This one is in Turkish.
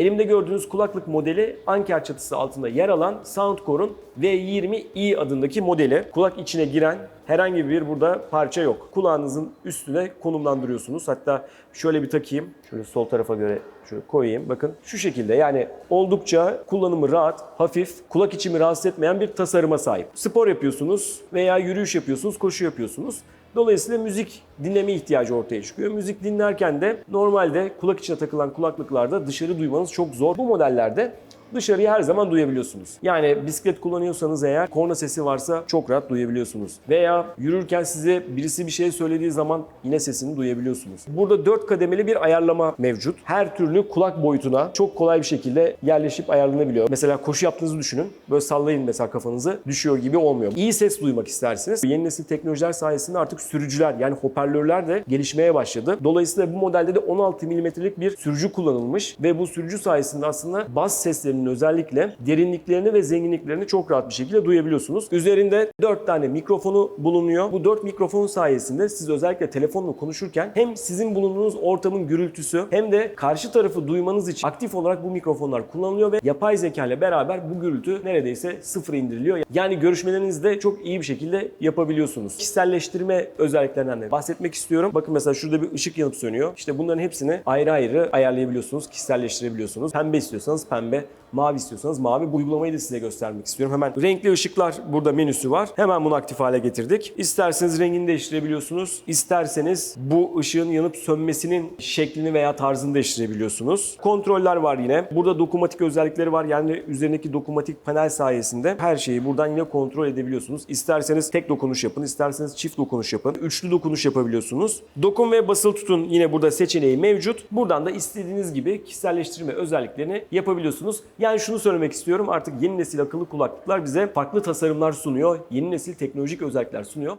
Elimde gördüğünüz kulaklık modeli Anker çatısı altında yer alan Soundcore'un V20i adındaki modeli. Kulak içine giren herhangi bir burada parça yok. Kulağınızın üstüne konumlandırıyorsunuz. Hatta şöyle bir takayım. Şöyle sol tarafa göre şöyle koyayım. Bakın şu şekilde yani oldukça kullanımı rahat, hafif, kulak içimi rahatsız etmeyen bir tasarıma sahip. Spor yapıyorsunuz veya yürüyüş yapıyorsunuz, koşu yapıyorsunuz. Dolayısıyla müzik dinleme ihtiyacı ortaya çıkıyor. Müzik dinlerken de normalde kulak içine takılan kulaklıklarda dışarı duymanız çok zor. Bu modellerde dışarıyı her zaman duyabiliyorsunuz. Yani bisiklet kullanıyorsanız eğer korna sesi varsa çok rahat duyabiliyorsunuz. Veya yürürken size birisi bir şey söylediği zaman yine sesini duyabiliyorsunuz. Burada 4 kademeli bir ayarlama mevcut. Her türlü kulak boyutuna çok kolay bir şekilde yerleşip ayarlanabiliyor. Mesela koşu yaptığınızı düşünün. Böyle sallayın mesela kafanızı. Düşüyor gibi olmuyor. İyi ses duymak istersiniz. Yeni nesil teknolojiler sayesinde artık sürücüler yani hoparlörler de gelişmeye başladı. Dolayısıyla bu modelde de 16 milimetrelik bir sürücü kullanılmış ve bu sürücü sayesinde aslında bas seslerinin özellikle derinliklerini ve zenginliklerini çok rahat bir şekilde duyabiliyorsunuz. Üzerinde 4 tane mikrofonu bulunuyor. Bu 4 mikrofon sayesinde siz özellikle telefonla konuşurken hem sizin bulunduğunuz ortamın gürültüsü hem de karşı tarafı duymanız için aktif olarak bu mikrofonlar kullanılıyor ve yapay zeka ile beraber bu gürültü neredeyse sıfır indiriliyor. Yani görüşmelerinizi de çok iyi bir şekilde yapabiliyorsunuz. Kişiselleştirme özelliklerinden de bahsetmek istiyorum. Bakın mesela şurada bir ışık yanıp sönüyor. İşte bunların hepsini ayrı ayrı ayarlayabiliyorsunuz, kişiselleştirebiliyorsunuz. Pembe istiyorsanız pembe, mavi istiyorsanız mavi. Bu uygulamayı da size göstermek istiyorum. Hemen renkli ışıklar burada menüsü var. Hemen bunu aktif hale getirdik. İsterseniz rengini değiştirebiliyorsunuz. İsterseniz bu ışığın yanıp sönmesinin şeklini veya tarzını değiştirebiliyorsunuz. Kontroller var yine. Burada dokunmatik özellikleri var. Yani üzerindeki dokunmatik panel sayesinde her şeyi buradan yine kontrol edebiliyorsunuz. İsterseniz tek dokunuş yapın, isterseniz çift dokunuş yapın. Üçlü dokunuş yapabiliyorsunuz. Dokun ve basılı tutun yine burada seçeneği mevcut. Buradan da istediğiniz gibi kişiselleştirme özelliklerini yapabiliyorsunuz. Yani şunu söylemek istiyorum artık yeni nesil akıllı kulaklıklar bize farklı tasarımlar sunuyor. Yeni nesil teknolojik özellikler sunuyor.